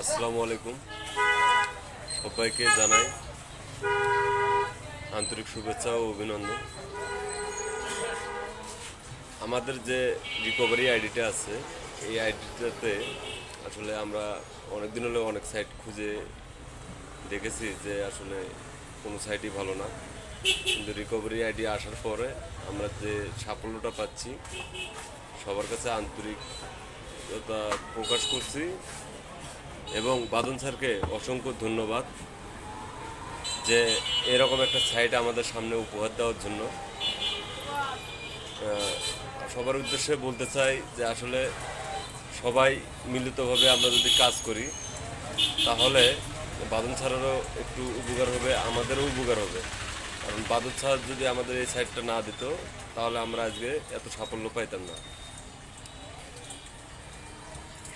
আসসালামু আলাইকুম। সবাইকে জানাই আন্তরিক শুভেচ্ছা ও অভিনন্দন। আমাদের যে রিকভারি আইডিটা আছে, এই আইডিটাতে আসলে আমরা অনেক দিন হলে অনেক সাইট খুঁজে দেখেছি যে আসলে কোনো সাইটই ভালো না। কিন্তু রিকভারি আইডি আসার পরে আমরা যে সাফল্যটা পাচ্ছি, সবার কাছে আন্তরিকতা প্রকাশ করছি। এবং বাদন স্যারকে অসংখ্য ধন্যবাদ যে এরকম একটা সাইট আমাদের সামনে উপহার দেওয়ার জন্য। সবার উদ্দেশ্যে বলতে চাই যে আসলে সবাই মিলিতভাবে আমরা যদি কাজ করি, তাহলে বাদন স্যারেরও একটু উপকার হবে, আমাদেরও উপকার হবে। কারণ বাদন স্যার যদি আমাদের এই সাইটটা না দিত, তাহলে আমরা আজকে এত সাফল্য পাইতাম না।